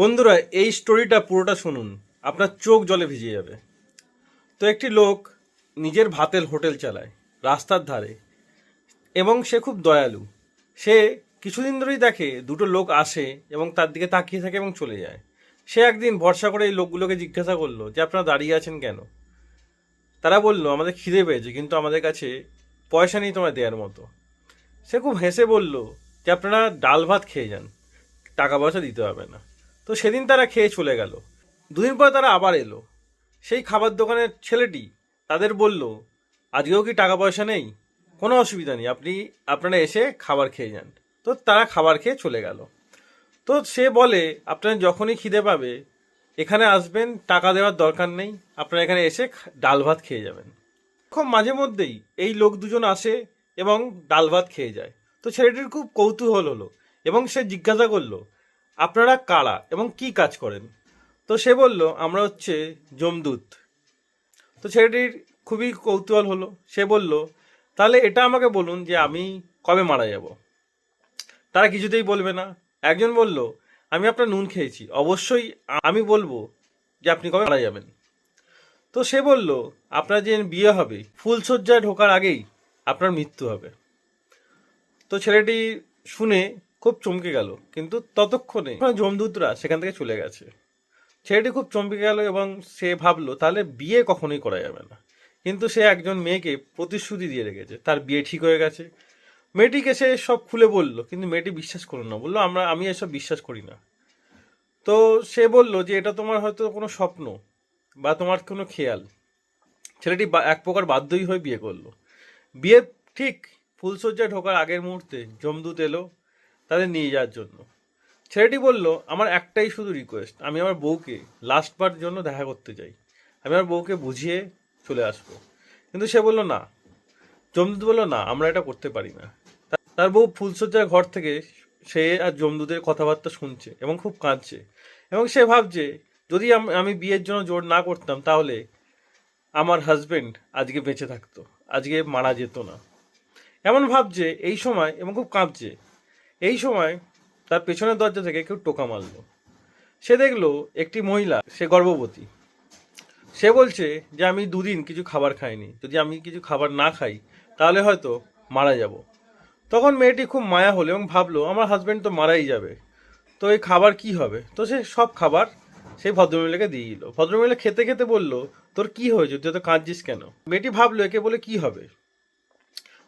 বন্ধুরা, এই স্টোরিটা পুরোটা শুনুন। আপনার চোখ জলে ভিজে যাবে। তো একটি লোক নিজের ভাতের হোটেল চালায়, রাস্তার ধারে, এবং সে খুব দয়ালু। সে কিছুদিন ধরেই দেখে দুটো লোক আসে এবং তার দিকে তাকিয়ে থাকে এবং চলে যায়। সে একদিন ভরসা করে এই লোকগুলোকে জিজ্ঞাসা করল যে, আপনারা দাঁড়িয়ে আছেন কেন? তারা বলল, আমাদের খিদে পেয়েছে, কিন্তু আমাদের কাছে পয়সা নেই তোমার দেওয়ার মতো। সে খুব হেসে বলল যে, আপনারা ডাল ভাত খেয়ে যান, টাকা পয়সা দিতে হবে না। তো সেদিন তারা খেয়ে চলে গেল। দুদিন পর তারা আবার এলো। সেই খাবার দোকানের ছেলেটি তাদের বলল, আজকেও কি টাকা পয়সা নেই? কোনো অসুবিধা নেই। আপনি, আপনারা এসে খাবার খেয়ে যান। তো তারা খাবার খেয়ে চলে গেল। তো সে বলে, আপনার যখনই খিদে পাবে, এখানে আসবেন, টাকা দেওয়ার দরকার নেই। আপনারা এখানে এসে ডাল ভাত খেয়ে যাবেন। খুব মাঝে মধ্যেই এই লোক দুজন আসে এবং ডাল ভাত খেয়ে যায়। তো ছেলেটির খুব কৌতূহল হলো এবং সে জিজ্ঞাসা করল আপনারা কারা এবং কি কাজ করেন? তো সে বলল, আমরা হচ্ছে জমদূত তো ছেলেটির খুবই কৌতূহল হলো। সে বলল, তাহলে এটা আমাকে বলুন যে আমি কবে মারা যাব? তারা কিছুতেই বলবে না। একজন বলল, আমি আপনার নুন খেয়েছি। অবশ্যই আমি বলব যে আপনি কবে মারা যাবেন। তো সে বলল, আপনার যে বিয়ে হবে ফুলসজ্জায় ঢোকার আগেই আপনার মৃত্যু হবে। তো ছেলেটি শুনে খুব চমকে গেল, কিন্তু ততক্ষণে জমদূতরা সেখান থেকে চলে গেছে। ছেলেটি খুব চমকে গেল এবং সে ভাবলো, তাহলে বিয়ে কখনোই করা যাবে না। কিন্তু সে একজন মেয়েকে প্রতিশ্রুতি দিয়ে রেখেছে, তার বিয়ে ঠিক হয়ে গেছে। মেয়েটিকে সে সব খুলে বলল, কিন্তু মেয়েটি বিশ্বাস করল না, বলল, আমরা, আমি এসব বিশ্বাস করি না। তো সে বলল যে, এটা তোমার হয়তো কোনো স্বপ্ন বা তোমার কোনো খেয়াল। ছেলেটি এক প্রকার বাধ্যই হয়ে বিয়ে করল। বিয়ে ঠিক ফুলসজ্জায় ঢোকার আগের মুহূর্তে জমদূত এলো তাদের নিয়ে যাওয়ার জন্য। ছেলেটি বলল, আমার একটাই শুধু রিকোয়েস্ট আমি আমার বউকে লাস্টবার জন্য দেখা করতে চাই। আমি আমার বউকে বুঝিয়ে চলে আসব। কিন্তু সে বলল, না। জমদূত বলল, না, আমরা এটা করতে পারি না। তার বউ ফুলসজ্জার ঘর থেকে সে আর জমদূতের কথাবার্তা শুনছে এবং খুব কাঁদছে। এবং সে ভাবছে, যদি আমি বিয়ের জন্য জোর না করতাম, তাহলে আমার হাজবেন্ড আজকে বেঁচে থাকতো, আজকে মারা যেত না। এমন ভাবছে এই সময় এবং খুব কাঁপছে এই সময় তার পেছনের দরজা থেকে কেউ টোকা মারলো। সে দেখল একটি মহিলা, সে গর্ভবতী। সে বলছে যে, আমি দুদিন কিছু খাবার খাইনি। যদি আমি কিছু খাবার না খাই, তাহলে হয়তো মারা যাব। তখন মেয়েটি খুব মায়া হলো এবং ভাবলো, আমার হাজব্যান্ড তো মারাই যাবে। তো এই খাবার কি হবে? তো সে সব খাবার সেই ভদ্রমহিলাকে দিয়ে দিল। ভদ্রমহিলা খেতে খেতে বলল, তোর কি হয়েছে? তুই তো কাঁদছিস কেন? মেয়েটি ভাবলো, একে বলে কি হবে?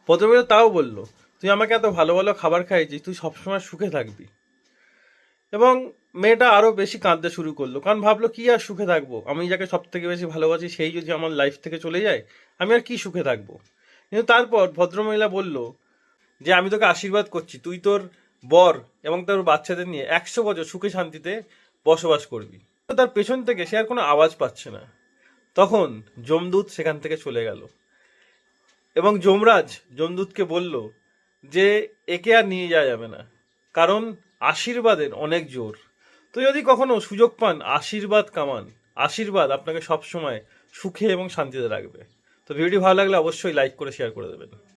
ভদ্রমহিলা তাও বলল তুই আমাকে এত ভালো ভালো খাবার খাইছিস তুই সবসময় সুখে থাকবি। এবং মেয়েটা আরও বেশি কাঁদতে শুরু করল, কারণ ভাবলো কি আর সুখে থাকব? আমি যাকে সব থেকে বেশি ভালোবাসি, সেই যদি আমার লাইফ থেকে চলে যায়, আমি আর কি সুখে থাকব? কিন্তু তারপর ভদ্রমহিলা বলল, যে আমি তোকে আশীর্বাদ করছি, তুই তোর বর এবং তোর বাচ্চাদের নিয়ে একশো বছর সুখে শান্তিতে বসবাস করবি। তার পেছন থেকে সে আর কোনো আওয়াজ পাচ্ছে না। তখন যমদূত সেখান থেকে চলে গেল এবং যমরাজ যমদূতকে বলল যে একে আর নিয়ে যাওয়া যাবে না। কারণ আশীর্বাদের অনেক জোর। তো যদি কখনো সুযোগ পান, আশীর্বাদ কামান। আশীর্বাদ আপনাকে সবসময় সুখে এবং শান্তিতে রাখবে। তো ভিডিওটি ভালো লাগলে অবশ্যই লাইক করে শেয়ার করে দেবেন।